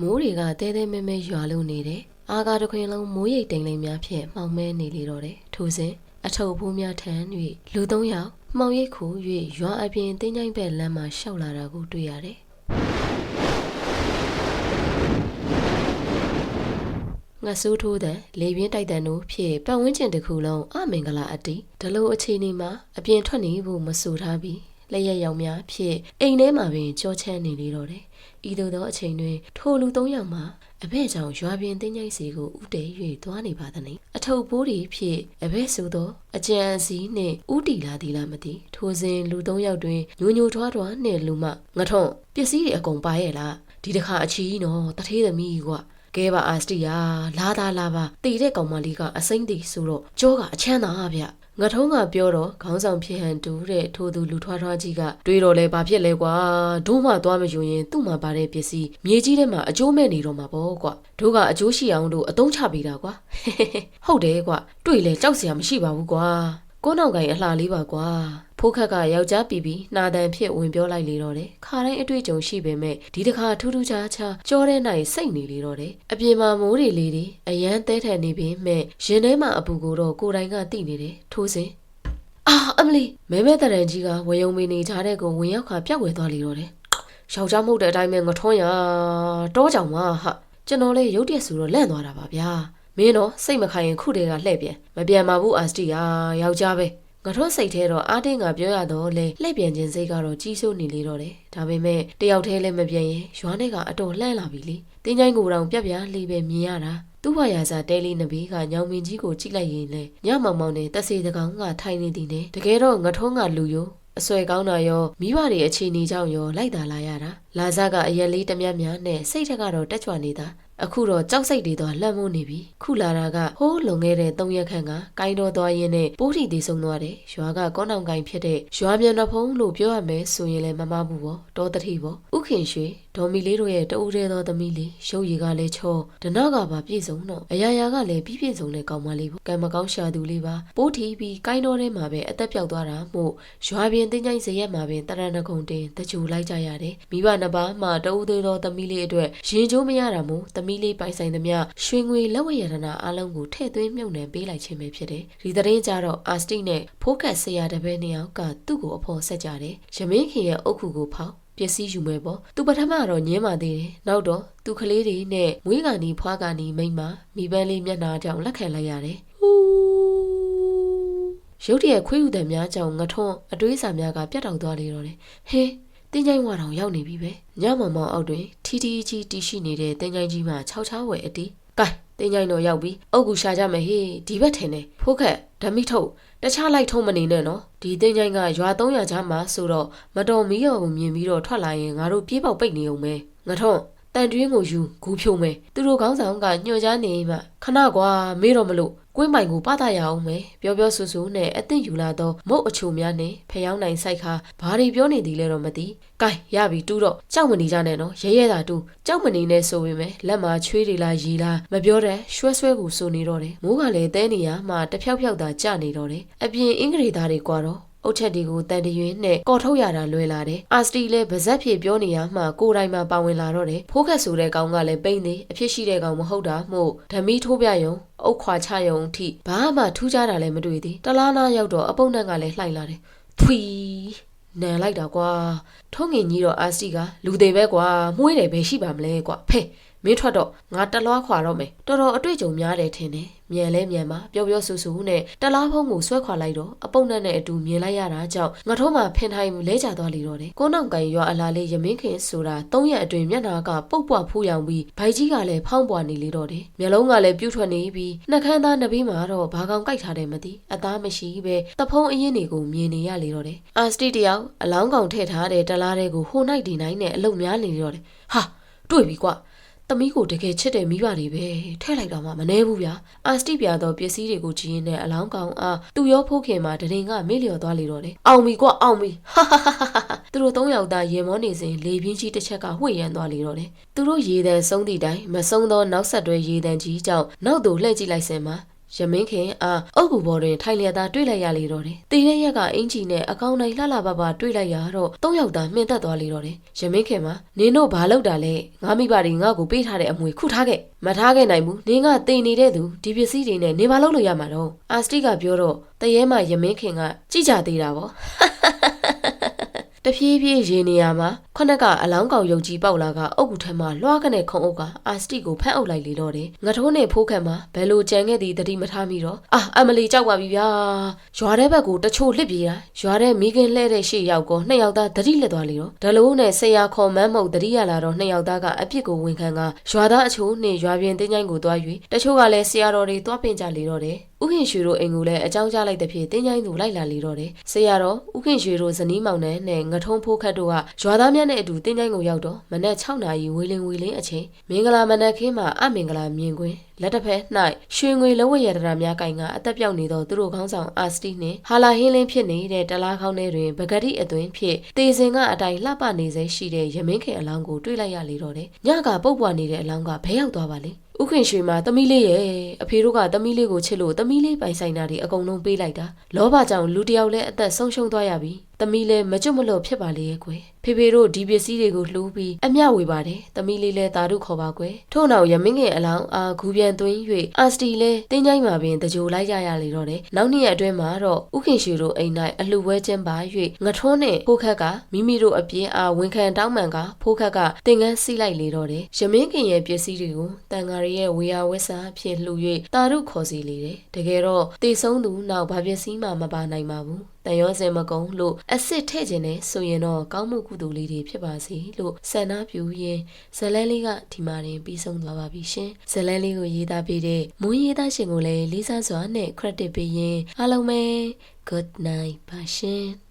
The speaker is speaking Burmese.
မိုးတွေကတဲတဲမဲမဲရွာလို့နေတယ်အာကာတခွင်လုံးမိုးရိပ်တိမ်လိမ်များဖြင့်မှောင်မဲနေလေတော့တယ်ထိုစဉ်အထုပ်ဖိုးများထမ်း၍လူသုံးယောက်မှောင်ရိပ်ခု၍ရွာအပြင်တင်းချိုင်းဘက်လမ်းမှာရှောက်လာတာကိုတွေ့ရတယ်ငါဆိုးထိုးတဲ့လေပြင်းတိုက်တန်တို့ဖြင့်ပတ်ဝန်းကျင်တစ်ခုလုံးအမင်္ဂလာအတီဒလိုအခြေအနေမှာအပြင်ထွက်နေဖို့မဆိုထားပြီး လက်ရက်ရောင်များဖြင့်အိမ်ထဲမှာပင်ကြောချမ်းနေလေတော့တယ်ဤသို့သောအချိန်တွင်ထိုလူသုံးယောက်မှာအဘဲကြောင့်ရွာပြင်တင်းကြိုက်စီကိုဥတည်၍သွားနေပါသနှင့်အထုပ်ပိုးတွေဖြင့်အဘဲဆိုသောအကြံအစည်းနှင့်ဥတီလာသည်လားမသိထိုစဉ်လူသုံးယောက်တွင်ညိုညိုထွားထွားနှင့်လူမငထွန်းပစ္စည်းတွေအကုန်ပါရဲ့လားဒီတစ်ခါအချီးနော်တထေးသမီးကွာကဲပါအာစတီယာလာသားလာပါတည်တဲ့ကောင်မလေးကအစိမ့်တည်ဆိုတော့ကြောကအချမ်းသာဗျ ငထုံးကပြောတော့ခေါင်းဆောင်ဖြစ်ဟန်တူတဲ့ထိုသူလူထွားထွားကြီးကတွေးတော့လဲဘာဖြစ်လဲကွာဒို့မှသွားမယူရင်သူ့မှာပါတဲ့ပစ္စည်းမြေကြီးထဲမှာအကျိုးမဲ့နေတော့မှာပေါ့ကွာတို့ကအကျိုးရှိအောင်တို့အသုံးချပေးတာကွာဟုတ်တယ်ကွာတွေ့လဲကြောက်စရာမရှိပါဘူးကွာ ကိုနောက်ကင်အလှလေးပါကွာဖိုးခက်ကယောက်ျားပီပီနှာတန်ဖြစ်ဝင်ပြောလိုက်လေတော့တယ်ခါတိုင်းအတွေ့အကြုံရှိပေမဲ့ဒီတစ်ခါထူးထူးခြားခြားကြောတဲ့နိုင်စိတ်နေလေတော့တယ်အပြင်မှာမိုးတွေလေးတွေအရန်တဲထန်နေပြီမဲ့ရင်ထဲမှာအပူကိုတော့ကိုယ်တိုင်ကတိနေတယ်ထိုးစဉ်အာအမလီမဲမဲတရန်ကြီးကဝေယုံမီနေထားတဲ့ကိုဝင်ရောက်ခါပြက်ဝဲသွားလေတော့တယ်ယောက်ျားမဟုတ်တဲ့အတိုင်းပဲငထွန်းရတောကြောင်မဟာကျွန်တော်လေးရုတ်တရက်ဆိုတော့လန့်သွားတာပါဗျာ မင်းတော့စိတ်မခိုင်ရင်ခုတည်းကလှည့်ပြန်မပြန်ပါဘူးအာစတီယာယောက်ျားပဲငါတို့စိတ်ထဲတော့အားတင်းကပြောရတော့လေလှည့်ပြန်ခြင်းစိတ်ကတော့ကြီးစိုးနေလေတော့တယ်ဒါပေမဲ့တယောက်တည်းလည်းမပြန်ရင်ရွာနဲ့ကအတော်လှမ်းလာပြီလေတင်းချိုင်းကိုယ်တောင်ပြက်ပြားလေးပဲမြင်ရတာသူ့ဘရာစာတဲလေးနဘေးကညောင်မင်းကြီးကိုကြည့်လိုက်ရင်လေညမောင်မောင်နဲ့တက်စီတကောင်ကထိုင်နေသည်နဲ့တကယ်တော့ငထုံးကလူယိုအဆွဲကောင်းတာရောမိဘတွေအခြေအနေကြောင့်ရောလိုက်တာလာရတာလာစားကအရက်လေးတမျက်မျက်နဲ့စိတ်ထက်ကတော့တက်ကြွနေတာ အခုတော့ကြောက်စိတ်တွေတော့လှမ်းမိုးနေပြီခုလာတာကဟိုးလွန်ခဲ့တဲ့၃ရက်ခန့်ကကိုင်းတော်သွားရင်းနဲ့ပိုးထီသေးဆုံးသွားတယ်ရွာကကောင်းအောင်ကိုင်းဖြစ်တဲ့ရွာမြန်တော်ဖုံးလို့ပြောရမယ်ဆိုရင်လည်းမမဘူးပေါ့တောတတိပေါ့ဥခင်ရွှေဒေါ်မီလေးတို့ရဲ့တူးတဲ့သောသမီးလေးရုပ်ရည်ကလည်းချောဒနာကပါပြည့်စုံတော့အရာရာကလည်းပြည့်ပြည့်စုံတဲ့ကောင်မလေးပေါ့ကံမကောင်းရှာသူလေးပါပိုးထီပြီးကိုင်းတော်ထဲမှာပဲအသက်ပြောက်သွားတာမို့ရွာပြင်တင်းချိုင်းစရက်မှာပင်တရဏဂုံတင်တကြူလိုက်ကြရတယ်မိဘနှစ်ပါးမှတူးသေးသောသမီးလေးအတွက်ရင်ကျိုးမရတာမို့သမီးလေးပိုင်ဆိုင်သမျှရွှေငွေလက်ဝဲရတနာအလုံးကိုထည့်သွင်းမြုပ်နှံပေးလိုက်ခြင်းပဲဖြစ်တယ်ဒီသတင်းကြတော့အာစတိနဲ့ဖိုးကတ်ဆရာတပည့်နှစ်ယောက်ကသူ့ကိုအဖို့ဆက်ကြတယ်ရမင်းခင်ရဲ့အုတ်ခုကိုဖောက်ပစ္စည်းယူမယ်ပေါ့သူပထမတော့ညင်းပါသေးတယ်နောက်တော့သူကလေးတွေနဲ့မွေးကန်ဒီဖွားကန်ဒီမိမ့်မမိပန်းလေးမျက်နှာကြောင့်လက်ခံလိုက်ရတယ်ဟူးရုတ်တရက်ခွေးဥတံများကြောင့်ငထွန်းအတွေးစာများကပြတ်တောက်သွားလေတော့တယ်ဟေး တင်းချိုင်းဝါတောင်ရောက်နေပြီပဲညမောင်မောင်အောက်တွင်ထီထီကြီးတီးရှိနေတဲ့တင်းချိုင်းကြီးမှခြောက်ချားဝယ်အတီးကဲတင်းချိုင်းတော့ရောက်ပြီအုတ်ကူရှာကြမယ်ဟေးဒီဘက်ထင်တယ်ဖိုးခက်ဓမိထုတ်တခြားလိုက်ထုံးမနေနဲ့နော်ဒီတင်းချိုင်းကရွာ300ချမ်းမှာဆိုတော့မတော်မီရောကိုမြင်ပြီးတော့ထွက်လာရင်ငါတို့ပြေးပေါက်ပိတ်နေအောင်ပဲငါထုံး တန်တွင်းကိုယူဂူးဖြုံမယ်သူတို့ခေါင်းဆောင်ကညှို့ချနေမှခဏကွာမေးတော့မလို့ကွင်းပိုင်ကိုပသရအောင်မယ်ပြောပြောဆူဆူနဲ့အသင့်ယူလာတော့မုတ်အချိုများနဲ့ဖျောင်းနိုင်ဆိုင်ခါဘာတွေပြောနေသည်လဲတော့မသိ။ကဲရပြီတူးတော့ကြောက်မနေကြနဲ့နော်ရဲရဲတာတူးကြောက်မနေနဲ့ဆိုပေမဲ့လက်မှာချွေးတွေလားရီလားမပြောတဲ့ရွှဲဆွဲကိုစိုးနေတော့တယ်မိုးကလည်းတဲနေရမှတဖြောက်ဖြောက်သာကြနေတော့တယ်အပြင်အင်္ဂလိပ်သားတွေကွာတော့ အုတ်ချက်တွေကိုတန်တရွင်းနဲ့ကော်ထုတ်ရတာလွယ်လာတယ်။အာစတီလည်းဗဇက်ဖြေပြောနေရမှကိုယ်တိုင်မှပါဝင်လာတော့တယ်။ဖိုးခက်ဆိုတဲ့ကောင်ကလည်းပိမ့်နေအဖြစ်ရှိတဲ့ကောင်မဟုတ်တာမို့ဓမီထိုးပြယုံအုတ်ခွာချယုံအထိဘာမှထူးခြားတာလည်းမတွေ့သေး။တလားနာရောက်တော့အပုတ်နဲ့ကလည်းလှိုင်လာတယ်။ဖွီနန်လိုက်တာကွာထုံးငင်ကြီးတော့အာစတီကလူသေးပဲကွာမှုေးတယ်ပဲရှိပါမလဲကွာဖဲ မင်းထွက်တော့ငါတလွားခွာတော့မယ်တော်တော်အတွေ့အကြုံများတယ်ထင်တယ်မြန်လဲမြန်ပါပျော်ပျော်ဆူဆူနဲ့တလားဖုံးကိုဆွဲခွာလိုက်တော့အပုတ်နဲ့နဲ့အတူမြင်လိုက်ရတာကြောင့်ငါတို့မှဖင်ထိုင်လဲကျသွားလေတော့တယ်ကိုနောက်ကန်ရွာအလားလေးရမင်းခင်ဆိုတာ၃ရက်အတွင်းမျက်နှာကပုတ်ပွားဖူးရောင်ပြီးဗိုက်ကြီးကလည်းဖောင်းပွားနေလေတော့တယ်မျက်လုံးကလည်းပြူးထွက်နေပြီးနှက်ခမ်းသားနှစ်ပြီးမှာတော့ဘာကောင်ကြိုက်ထားတယ်မသိအသားမရှိပဲတဖုံးအရင်တွေကိုမြင်နေရလေတော့တယ်အာစတီတယောက်အလောင်းကောင်ထည့်ထားတဲ့တလားတဲ့ကိုဟိုနိုင်ဒီနိုင်နဲ့အလုံများနေလေတော့တယ်ဟာတွေ့ပြီကွာ သမီးကိုတကယ်ချစ်တဲ့မိဘတွေပဲထဲ့လိုက်တော့မှမနှဲဘူးဗျာအာစတိပြသောပစ္စည်းတွေကိုကြည့်ရင်လည်းအလောင်းကောင်အားသူရောဖိုးခင်မှာတရင်ကမေ့လျော်သွားလေတော့တယ်အောင်ပြီကွအောင်ပြီဟာဟာဟာဟာသူတို့သုံးယောက်သားရေမောနေစဉ်လေပြင်းကြီးတစ်ချက်ကဝှေ့ရမ်းသွားလေတော့တယ်သူတို့ရေတန်ဆုံးသည့်တိုင်မဆုံးသောနောက်ဆက်တွဲရေတန်ကြီးကြောင့်နောက်သို့လှည့်ကြည့်လိုက်စင်မှာ ရမင်းခင်အားအုတ်ကူဘော်တွင်ထိုင်လျက်သားတွေ့လိုက်ရလေတော့တယ်။တည်တဲ့ရက်ကအင်ဂျီနဲ့အကောင်းတိုင်းလှလှပပတွေ့လိုက်ရတော့သုံးယောက်သားမှင်သက်သွားလေတော့တယ်။ရမင်းခင်မှာနင်တို့ဘာလုပ်တာလဲ။ငါမိဘတွေငါ့ကိုပေးထားတဲ့အမွေခုထားခဲ့။မထားခဲ့နိုင်ဘူး။နင်ကတည်နေတဲ့သူဒီပစ္စည်းတွေနဲ့နေဘာလုပ်လို့ရမှာတော့။အာစတိကပြောတော့တရေမရမင်းခင်ကကြည်ကြသေးတာပေါ့။ တဖြည်းဖြည်းရေနေရမှာခုနကအလောင်းကောင်ယုတ်ကြီးပေါက်လာကအုတ်ကူထက်မှလွှားကနေခုံအုပ်ကအာစတိကိုဖမ်းအုပ်လိုက်လေတော့တယ်ငထိုးနဲ့ဖိုးခတ်မှာဘယ်လိုကြံခဲ့သည်တတိမထားမိတော့အာအမလီကြောက်ပါပြီဗျာရွာတဲ့ဘက်ကိုတချို့လှစ်ပြေးတာရွာတဲ့မိခင်လှဲတဲ့ရှေ့ရောက်ကောနှစ်ယောက်သားတတိလက်သွားလေတော့ဒလိုးနဲ့ဆရာခေါ်မန်းမုတ်တတိရလာတော့နှစ်ယောက်သားကအပြစ်ကိုဝန်ခံကရွာသားအချို့နဲ့ရွာပြင်တင်းချိုင်းကိုသွား၍တချို့ကလည်းဆရာတော်တွေသွားပင်ကြလေတော့တယ်ဥခင်ရွှေတို့အိမ်ကိုလည်းအကြောင်းကြားလိုက်တဲ့ဖြစ်တင်းချိုင်းသူလိုက်လာလေတော့တယ်ဆရာတော်ဥခင်ရွှေတို့ဇနီးမောင်နှံနဲ့ငထုံးဖိုးခတ်တို့ကရွာသားများနဲ့အတူတင်းချိုင်းကိုရောက်တော့မနက်6နာရီဝေလင်ဝေလင်းအချိန်မင်္ဂလာမနက်ခင်းမှာအမင်္ဂလာမြင်ကွင်း လက်တစ်ဖက်၌ရွှေငွေလက်ဝတ်ရတရာများကင်ကအသက်ပြောက်နေသောသူတို့ခေါင်းဆောင်အာစတီနှင့်ဟာလာဟင်းလင်းဖြစ်နေတဲ့တလားခေါင်းထဲတွင်ပဂတိအသွင်ဖြင့်တေစင်ကအတိုင်းလှပနေစေရှိတဲ့ရမင်းခင်အလောင်းကိုတွေ့လိုက်ရလေတော့တယ်ညကပုတ်ပွားနေတဲ့အလောင်းကဘဲရောက်သွားပါလေဥခင်ရွှေမှာတမီးလေးရဲ့အဖေတို့ကတမီးလေးကိုချစ်လို့တမီးလေးပိုင်ဆိုင်တာတွေအကုန်လုံးပေးလိုက်တာလောဘကြောင့်လူတစ်ယောက်လည်းအသက်ဆုံးရှုံးသွားရပြီ တမီးလည်းမကျွတ်မလို့ဖြစ်ပါလေရဲ့ကွယ်ဖေဖေတို့ဒီပစ္စည်းတွေကိုလှူပြီးအမျှဝေပါတယ်တမီးလေးလည်းသာဓုခေါ်ပါကွယ်ထို့နောက်ရမင်းငယ်အလောင်းအာဂူပြန်သွင်း၍အာစတီလည်းတင်းချိုင်းမှာပင်တကြိုလိုက်ရရလေတော့တယ်နောက်နှစ်ရက်အတွင်းမှာတော့ဥခင်ရွှေတို့အိမ်၌အလှပွဲချင်းပါ၍ငထွန်းနဲ့ဖိုးခက်ကမိမိတို့အပြင်းအားဝန်ခံတောင်းပန်ကဖိုးခက်ကတင်ကန်းစီးလိုက်လေတော့တယ်ရမင်းခင်ရဲ့ပစ္စည်းတွေကိုတန်ဃာရီရဲ့ဝေယဝက်စာဖြင့်လှူ၍တာရုခေါ်စီလေတယ်တကယ်တော့တေဆုံးသူနောက်ဘာပစ္စည်းမှမပါနိုင်ပါဘူး တန်ရောစင်မကုံလို့အစ်စ်ထဲ့ခြင်းနဲ့ဆိုရင်တော့ကောင်းမှုကုသိုလ်လေးတွေဖြစ်ပါစေလို့ဆန္ဒပြုရင်းဇလန်းလေးကဒီမှာတင်ပြီးဆုံးသွားပါပြီရှင်ဇလန်းလေးကိုရေးသားပေးတဲ့မွေးရေးသားရှင်ကိုလည်းလေးစားစွာနဲ့ credit ပေးရင်းအားလုံးပဲ good night ပါရှင်